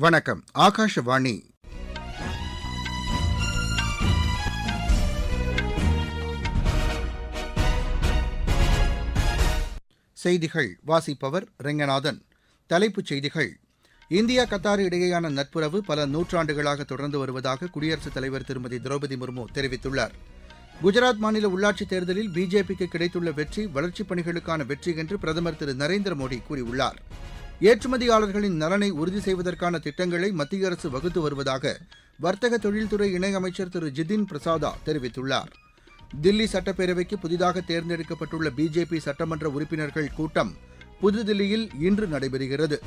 வணக்கம். ஆகாஷவாணி. செய்திகள். வாசிப்பவர் ரெங்கநாதன். தலைப்புச் செய்திகள். இந்தியா கத்தார் இடையேயான நட்புறவு பல நூற்றாண்டுகளாக தொடர்ந்து வருவதாக குடியரசுத் தலைவர் திருமதி திரௌபதி முர்மு தெரிவித்துள்ளார். குஜராத் மாநில உள்ளாட்சித் தேர்தலில் பிஜேபிக்கு கிடைத்துள்ள வெற்றி வளர்ச்சிப் பணிகளுக்கான வெற்றி என்று பிரதமர் திரு நரேந்திர மோடி கூறியுள்ளார். ஏற்றுமதியாளர்களின் நலனை உறுதி செய்வதற்கான திட்டங்களை மத்திய அரசு வகுத்து வருவதாக வர்த்தக தொழில்துறை இணையமைச்சர் திரு. ஜிதின் பிரசாதா தெரிவித்துள்ளார். தில்லி சட்டப்பேரவைக்கு புதிதாக தேர்ந்தெடுக்கப்பட்டுள்ள பிஜேபி சட்டமன்ற உறுப்பினர்கள் கூட்டம் புதுதில்லியில் இன்று நடைபெறுகிறது.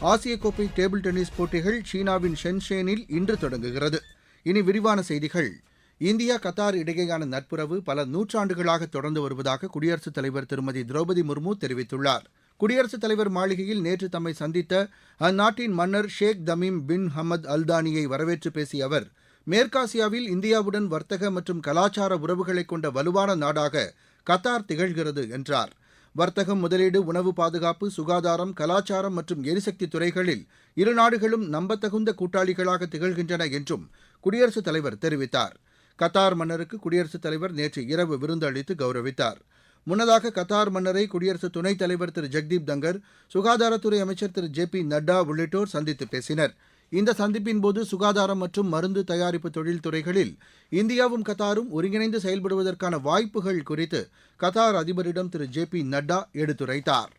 ஆசிய கோப்பை டேபிள் டென்னிஸ் போட்டிகள் சீனாவின் ஷென்ஷேனில் இன்று தொடங்குகிறது. இனி விரிவான செய்திகள். இந்தியா கத்தார் இடையேயான நட்புறவு பல நூற்றாண்டுகளாக தொடர்ந்து வருவதாக குடியரசுத் தலைவர் திருமதி திரௌபதி முர்மு தெரிவித்துள்ளார். குடியரசுத் தலைவர் மாளிகையில் நேற்று தம்மை சந்தித்த அந்நாட்டின் மன்னர் ஷேக் தமீம் பின் ஹமத் அல்தானியை வரவேற்று பேசிய அவர் மேற்காசியாவில் இந்தியாவுடன் வர்த்தக மற்றும் கலாச்சார உறவுகளை கொண்ட வலுவான நாடாக கத்தார் திகழ்கிறது என்றார். வர்த்தகம் முதலீடு உணவு பாதுகாப்பு சுகாதாரம் கலாச்சாரம் மற்றும் எரிசக்தி துறைகளில் இரு நாடுகளும் நம்பத்தகுந்த கூட்டாளிகளாக திகழ்கின்றன என்றும் குடியரசுத் தலைவர் தெரிவித்தார். கத்தார் மன்னருக்கு குடியரசுத் தலைவர் நேற்று இரவு விருந்தளித்து கௌரவித்தார். முன்னதாக கத்தார் மன்னரை குடியரசு துணைத் தலைவர் திரு ஜெக்தீப் தங்கர் சுகாதாரத்துறை அமைச்சர் திரு ஜே பி நட்டா உள்ளிட்டோர் சந்தித்து பேசினர். இந்த சந்திப்பின் போது சுகாதாரம் மற்றும் மருந்து தயாரிப்பு தொழில் துறைகளில் இந்தியாவும் கத்தாரும் ஒருங்கிணைந்து செயல்படுவதற்கான வாய்ப்புகள் குறித்து கத்தார் அதிபரிடம் திரு ஜே பி நட்டா எடுத்துரைத்தார்.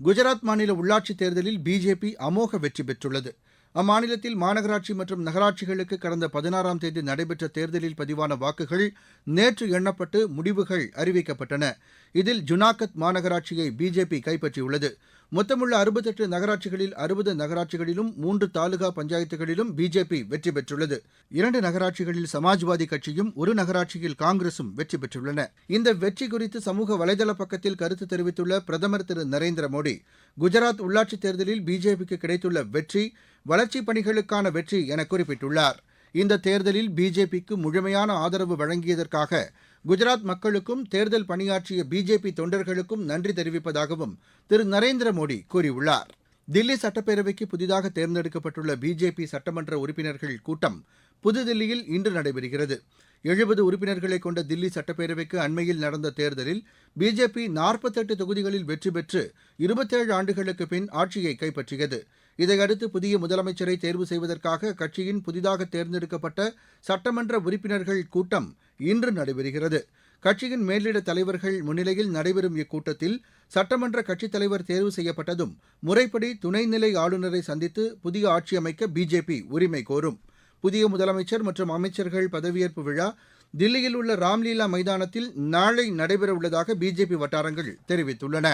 குஜராத் மாநில உள்ளாட்சித் தேர்தலில் பிஜேபி அமோக வெற்றி பெற்றுள்ளது. அம்மாநிலத்தில் மாநகராட்சி மற்றும் நகராட்சிகளுக்கு கடந்த பதினாறாம் தேதி நடைபெற்ற தேர்தலில் பதிவான வாக்குகள் நேற்று எண்ணப்பட்டு முடிவுகள் அறிவிக்கப்பட்டன. இதில் ஜுனாகத் மாநகராட்சியை பிஜேபி கைப்பற்றியுள்ளது. மொத்தமுள்ள அறுபத்தெட்டு நகராட்சிகளில் அறுபது நகராட்சிகளிலும் மூன்று தாலுகா பஞ்சாயத்துகளிலும் பிஜேபி வெற்றி பெற்றுள்ளது. இரண்டு நகராட்சிகளில் சமாஜ்வாதி கட்சியும் ஒரு நகராட்சியில் காங்கிரசும் வெற்றி பெற்றுள்ளன. இந்த வெற்றி குறித்து சமூக வலைதள பக்கத்தில் கருத்து தெரிவித்துள்ள பிரதமர் திரு நரேந்திர மோடி குஜராத் உள்ளாட்சித் தேர்தலில் பிஜேபிக்கு கிடைத்துள்ள வெற்றி வளர்ச்சிப் பணிகளுக்கான வெற்றி என குறிப்பிட்டுள்ளார். இந்த தேர்தலில் பிஜேபிக்கு முழுமையான ஆதரவு வழங்கியதற்காக குஜராத் மக்களுக்கும் தேர்தல் பணியாற்றிய பிஜேபி தொண்டர்களுக்கும் நன்றி தெரிவிப்பதாகவும் திரு. நரேந்திர மோடி கூறியுள்ளார். தில்லி சட்டப்பேரவைக்கு புதிதாக தேர்ந்தெடுக்கப்பட்டுள்ள பிஜேபி சட்டமன்ற உறுப்பினர்கள் கூட்டம் புதுதில்லியில் இன்று நடைபெறுகிறது. எழுபது உறுப்பினர்களை கொண்ட தில்லி சட்டப்பேரவைக்கு அண்மையில் நடந்த தேர்தலில் பிஜேபி நாற்பத்தெட்டு தொகுதிகளில் வெற்றி பெற்று இருபத்தேழு ஆண்டுகளுக்கு பின் ஆட்சியை கைப்பற்றியது. இதையடுத்து புதிய முதலமைச்சரை தேர்வு செய்வதற்காக கட்சியின் புதிதாக தேர்ந்தெடுக்கப்பட்ட சட்டமன்ற உறுப்பினர்கள் கூட்டம் இன்று நடைபெறுகிறது. கட்சியின் மேலிட தலைவர்கள் முன்னிலையில் நடைபெறும் இக்கூட்டத்தில் சட்டமன்ற கட்சித் தலைவர் தேர்வு செய்யப்பட்டதும் முறைப்படி துணைநிலை ஆளுநரை சந்தித்து புதிய ஆட்சி அமைக்க பிஜேபி உரிமை கோரும். புதிய முதலமைச்சர் மற்றும் அமைச்சர்கள் பதவியேற்பு விழா தில்லியில் உள்ள ராம்லீலா மைதானத்தில் நாளை நடைபெறவுள்ளதாக பிஜேபி வட்டாரங்கள் தெரிவித்துள்ளன.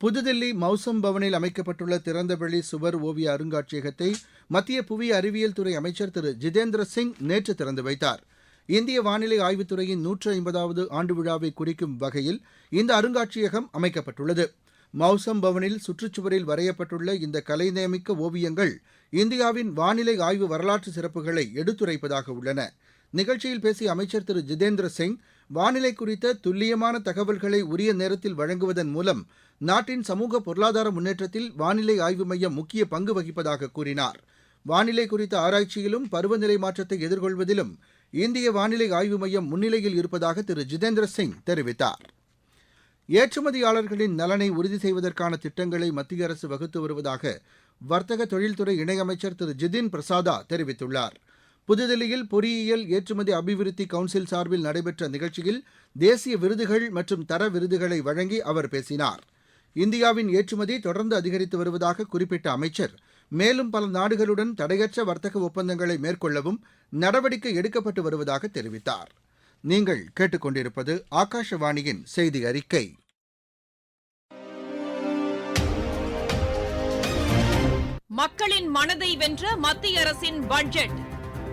புதுதில்லி மௌசம் பவனில் அமைக்கப்பட்டுள்ள திறந்தவெளி சுவர் ஓவிய அருங்காட்சியகத்தை மத்திய புவி அறிவியல் துறை அமைச்சர் திரு ஜிதேந்திர சிங் நேற்று திறந்து வைத்தார். இந்திய வானிலை ஆய்வுத்துறையின் நூற்று ஐம்பதாவது ஆண்டு விழாவை குறிக்கும் வகையில் இந்த அருங்காட்சியகம் அமைக்கப்பட்டுள்ளது. மௌசம் பவனில் சுற்றுச்சுவரில் வரையப்பட்டுள்ள இந்த கலைநியமிக்க ஓவியங்கள் இந்தியாவின் வானிலை ஆய்வு வரலாற்று சிறப்புகளை எடுத்துரைப்பதாக உள்ளன. நிகழ்ச்சியில் பேசிய அமைச்சர் திரு ஜிதேந்திர சிங் வானிலை குறித்த துல்லியமான தகவல்களை உரிய நேரத்தில் வழங்குவதன் மூலம் நாட்டின் சமூக பொருளாதார முன்னேற்றத்தில் வானிலை ஆய்வு மையம் முக்கிய பங்கு வகிப்பதாக கூறினார். வானிலை குறித்த ஆராய்ச்சியிலும் பருவநிலை மாற்றத்தை எதிர்கொள்வதிலும் இந்திய வானிலை ஆய்வு மையம் முன்னிலையில் இருப்பதாக திரு. ஜிதேந்திர சிங் தெரிவித்தார். ஏற்றுமதியாளர்களின் நலனை உறுதி செய்வதற்கான திட்டங்களை மத்திய அரசு வகுத்து வருவதாக வர்த்தக தொழில்துறை இணையமைச்சர் திரு. ஜிதின் பிரசாதா தெரிவித்துள்ளார். புதுதில்லியில் பொறியியல் ஏற்றுமதி அபிவிருத்தி கவுன்சில் சார்பில் நடைபெற்ற நிகழ்ச்சியில் தேசிய விருதுகள் மற்றும் தர விருதுகளை வழங்கி அவர் பேசினார். இந்தியாவின் ஏற்றுமதி தொடர்ந்து அதிகரித்து வருவதாக குறிப்பிட்ட அமைச்சர் மேலும் பல நாடுகளுடன் தடையற்ற வர்த்தக ஒப்பந்தங்களை மேற்கொள்ளவும் நடவடிக்கை எடுக்கப்பட்டு வருவதாக தெரிவித்தார். நீங்கள் கேட்டுக்கொண்டிருப்பது ஆகாஷவாணியின் செய்தி அறிக்கை. மக்களின் மனதை வென்ற மத்திய அரசின் பட்ஜெட்.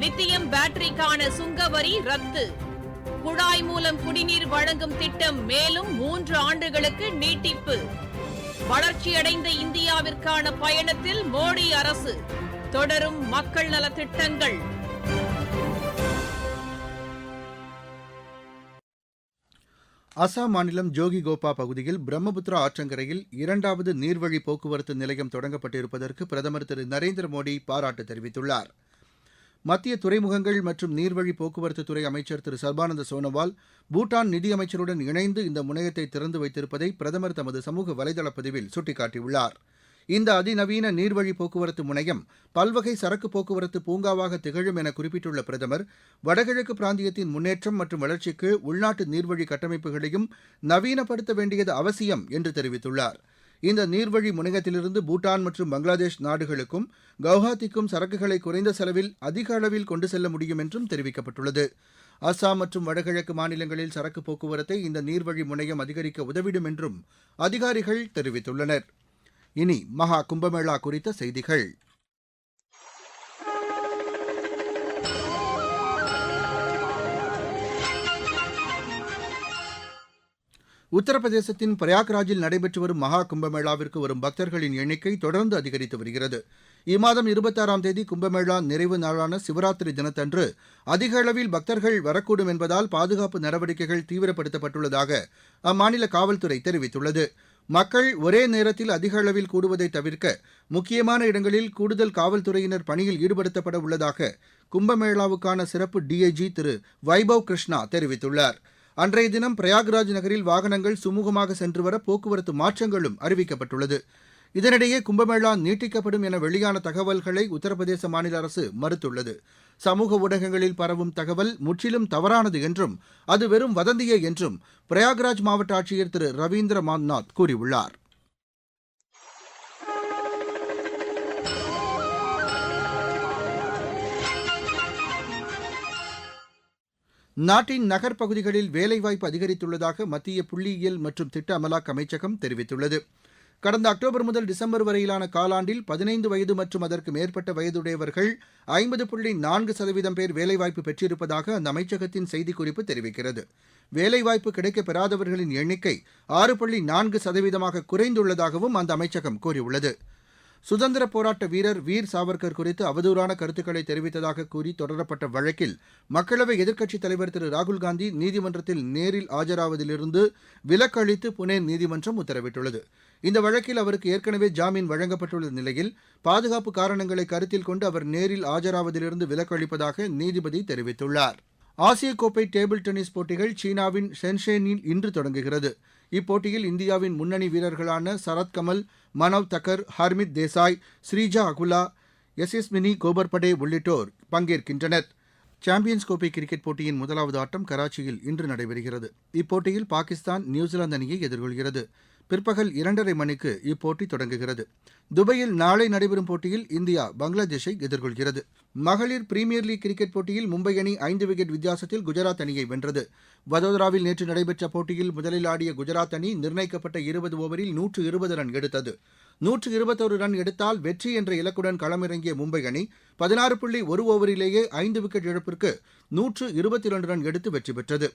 லித்தியம் பேட்டரிக்கான சுங்கவரி ரத்து. குழாய் மூலம் குடிநீர் வழங்கும் திட்டம் மேலும் மூன்று ஆண்டுகளுக்கு நீட்டிப்பு. வளர்ச்சியடைந்த இந்தியாவிற்கான பயணத்தில் மோடி அரசு. தொடரும் மக்கள் நலத்திட்டங்கள் அசாம் மாநிலம் ஜோகி கோபா பகுதியில் பிரம்மபுத்திரா ஆற்றங்கரையில் இரண்டாவது நீர்வழி போக்குவரத்து நிலையம் தொடங்கப்பட்டிருப்பதற்கு பிரதமர் திரு நரேந்திர மோடி பாராட்டு தெரிவித்துள்ளார். மத்திய துறைமுகங்கள் மற்றும் நீர்வழி போக்குவரத்து துறை அமைச்சர் திரு. சர்பானந்த சோனோவால் பூட்டான் நிதியமைச்சருடன் இணைந்து இந்த முனையத்தை திறந்து வைத்திருப்பதை பிரதமர் தமது சமூக வலைதள பதிவில் சுட்டிக்காட்டியுள்ளார். இந்த அதிநவீன நீர்வழி போக்குவரத்து முனையம் பல்வகை சரக்கு போக்குவரத்து பூங்காவாக திகழும் என குறிப்பிட்டுள்ள பிரதமர் வடகிழக்கு பிராந்தியத்தின் முன்னேற்றம் மற்றும் வளர்ச்சிக்கு உள்நாட்டு நீர்வழி கட்டமைப்புகளையும் நவீனப்படுத்த வேண்டியது அவசியம் என்று தெரிவித்துள்ளார். இந்த நீர்வழி முனையத்திலிருந்து பூட்டான் மற்றும் பங்களாதேஷ் நாடுகளுக்கும் கவுஹாத்திக்கும் சரக்குகளை குறைந்த செலவில் அதிக அளவில் கொண்டு செல்ல முடியும் என்றும் தெரிவிக்கப்பட்டுள்ளது. அஸ்ஸாம் மற்றும் வடகிழக்கு மாநிலங்களில் சரக்கு போக்குவரத்தை இந்த நீர்வழி முனையம் அதிகரிக்க உதவிடும் என்றும் அதிகாரிகள் தெரிவித்துள்ளனர். இனி மகா கும்பமேளா குறித்த செய்திகள். உத்தரப்பிரதேசத்தின் பிரயாக்ராஜில் நடைபெற்று வரும் மகா கும்பமேளாவிற்கு வரும் பக்தர்களின் எண்ணிக்கை தொடர்ந்து அதிகரித்து வருகிறது. இம்மாதம் இருபத்தாறாம் தேதி கும்பமேளா நிறைவு நாளான சிவராத்திரி தினத்தன்று அதிக அளவில் பக்தர்கள் வரக்கூடும் என்பதால் பாதுகாப்பு நடவடிக்கைகள் தீவிரப்படுத்தப்பட்டுள்ளதாக அம்மாநில காவல்துறை தெரிவித்துள்ளது. மக்கள் ஒரே நேரத்தில் அதிக அளவில் கூடுவதை தவிர்க்க முக்கியமான இடங்களில் கூடுதல் காவல்துறையினர் பணியில் ஈடுபடுத்தப்பட உள்ளதாக கும்பமேளாவுக்கான சிறப்பு டிஐஜி திரு வைபவ் கிருஷ்ணா தெரிவித்துள்ளார். அன்றைய தினம் பிரயாக்ராஜ் நகரில் வாகனங்கள் சுமூகமாக சென்று வர போக்குவரத்து மாற்றங்களும் அறிவிக்கப்பட்டுள்ளது. இதனிடையே கும்பமேளா நீட்டிக்கப்படும் என வெளியான தகவல்களை உத்தரப்பிரதேச மாநில அரசு மறுத்துள்ளது. சமூக ஊடகங்களில் பரவும் தகவல் முற்றிலும் தவறானது என்றும் அது வெறும் வதந்தியே என்றும் பிரயாக்ராஜ் மாவட்ட ஆட்சியர் திரு ரவீந்திர மாந்த்நாத் கூறியுள்ளார். நாட்டின் நகர்ப்பகுதிகளில் வேலைவாய்ப்பு அதிகரித்துள்ளதாக மத்திய புள்ளியியல் மற்றும் திட்ட அமலாக்க அமைச்சகம் தெரிவித்துள்ளது. கடந்த அக்டோபர் முதல் டிசம்பர் வரையிலான காலாண்டில் பதினைந்து வயது மற்றும் அதற்கு மேற்பட்ட வயதுடையவர்கள் ஐம்பது புள்ளி நான்கு சதவீதம் பேர் வேலைவாய்ப்பு பெற்றிருப்பதாக அந்த அமைச்சகத்தின் செய்திக்குறிப்பு தெரிவிக்கிறது. வேலைவாய்ப்பு கிடைக்கப் பெறாதவர்களின் எண்ணிக்கை ஆறு புள்ளி நான்கு சதவீதமாக குறைந்துள்ளதாகவும் அந்த அமைச்சகம் கூறியுள்ளது. சுதந்திர போராட்ட வீரர் வீர் சாவர்கர் குறித்து அவதூறான கருத்துக்களை தெரிவித்ததாக கூறி தொடரப்பட்ட வழக்கில் மக்களவை எதிர்க்கட்சித் தலைவர் திரு ராகுல்காந்தி நீதிமன்றத்தில் நேரில் ஆஜராவதிலிருந்து விலக்கு அளித்து புனே நீதிமன்றம் உத்தரவிட்டுள்ளது. இந்த வழக்கில் அவருக்கு ஏற்கனவே ஜாமீன் வழங்கப்பட்டுள்ள நிலையில் பாதுகாப்பு காரணங்களை கருத்தில் கொண்டு அவர் நேரில் ஆஜராவதிலிருந்து விலக்கு அளிப்பதாக நீதிபதி தெரிவித்துள்ளார். ஆசிய கோப்பை டேபிள் டென்னிஸ் போட்டிகள் சீனாவின் ஷென்ஷேனில் இன்று தொடங்குகிறது. இப்போட்டியில் இந்தியாவின் முன்னணி வீரர்களான சரத்கமல் மனவ் தக்கர் ஹர்மித் தேசாய் ஸ்ரீஜா அகுலா யசஸ்வினி கோபர்படே உள்ளிட்டோர் பங்கேற்கின்றனர். சாம்பியன்ஸ் கோப்பை கிரிக்கெட் போட்டியின் முதலாவது ஆட்டம் கராச்சியில் இன்று நடைபெறுகிறது. இப்போட்டியில் பாகிஸ்தான் நியூசிலாந்து அணியை எதிர்கொள்கிறது. பிற்பகல் இரண்டரை மணிக்கு இப்போட்டி தொடங்குகிறது. துபாயில் நாளை நடைபெறும் போட்டியில் இந்தியா பங்களாதேஷை எதிர்கொள்கிறது. மகளிர் பிரீமியர் லீக் கிரிக்கெட் போட்டியில் மும்பை அணி ஐந்து விக்கெட் வித்தியாசத்தில் குஜராத் அணியை வென்றது. வதோதராவில் நேற்று நடைபெற்ற போட்டியில் முதலில் ஆடிய குஜராத் அணி நிர்ணயிக்கப்பட்ட இருபது ஓவரில் நூற்று இருபது ரன் எடுத்தது. நூற்று இருபத்தொரு ரன் எடுத்தால் வெற்றி என்ற இலக்குடன் களமிறங்கிய மும்பை அணி பதினாறு புள்ளி ஒரு ஓவரிலேயே ஐந்து விக்கெட் இழப்பிற்கு நூற்று இருபத்தி இரண்டு ரன் எடுத்து வெற்றி பெற்றது.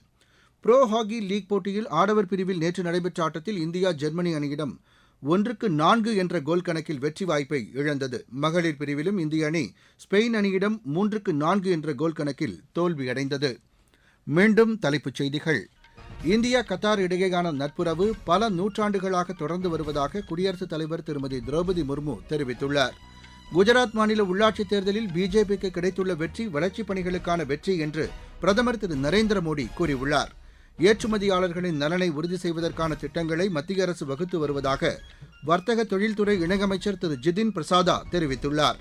புரோ ஹாக்கி லீக் போட்டியில் ஆடவர் பிரிவில் நேற்று நடைபெற்ற ஆட்டத்தில் இந்தியா ஜெர்மனி அணியிடம் ஒன்றுக்கு நான்கு என்ற கோல் கணக்கில் வெற்றி வாய்ப்பை இழந்தது. மகளிர் பிரிவிலும் இந்திய அணி ஸ்பெயின் அணியிடம் மூன்றுக்கு நான்கு என்ற கோல் கணக்கில் தோல்வியடைந்தது மீண்டும் தலைப்புச் செய்திகள். இந்தியா கத்தார் இடையேயான நட்புறவு பல நூற்றாண்டுகளாக தொடர்ந்து வருவதாக குடியரசுத் தலைவர் திருமதி திரௌபதி முர்மு தெரிவித்துள்ளார். குஜராத் மாநில உள்ளாட்சித் தேர்தலில் பிஜேபிக்கு கிடைத்துள்ள வெற்றி வளர்ச்சிப் பணிகளுக்கான வெற்றி என்று பிரதமர் திரு நரேந்திர மோடி கூறியுள்ளார். ஏற்றுமதியாளர்களின் நலனை உறுதி செய்வதற்கான திட்டங்களை மத்திய அரசு வகுத்து வருவதாக வர்த்தக தொழில்துறை இணையமைச்சர் திரு. ஜிதின் பிரசாதா தெரிவித்துள்ளார்.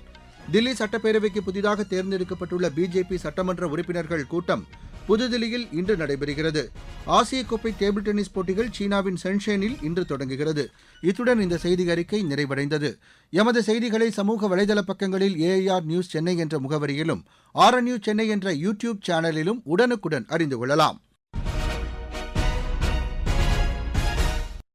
தில்லி சட்டப்பேரவைக்கு புதிதாக தேர்ந்தெடுக்கப்பட்டுள்ள பிஜேபி சட்டமன்ற உறுப்பினர்கள் கூட்டம் புதுதில்லியில் இன்று நடைபெறுகிறது. ஆசிய கோப்பை டேபிள் டென்னிஸ் போட்டிகள் சீனாவின் சென்ஷேனில் இன்று தொடங்குகிறது. இத்துடன் இந்த செய்தி அறிக்கை நிறைவடைந்தது. எமது செய்திகளை சமூக வலைதள பக்கங்களில் ஏஐஆர் நியூஸ் சென்னை என்ற முகவரியிலும் ஆர்என்யூ சென்னை என்ற யூடியூப் சேனலிலும் உடனுக்குடன் அறிந்து கொள்ளலாம்.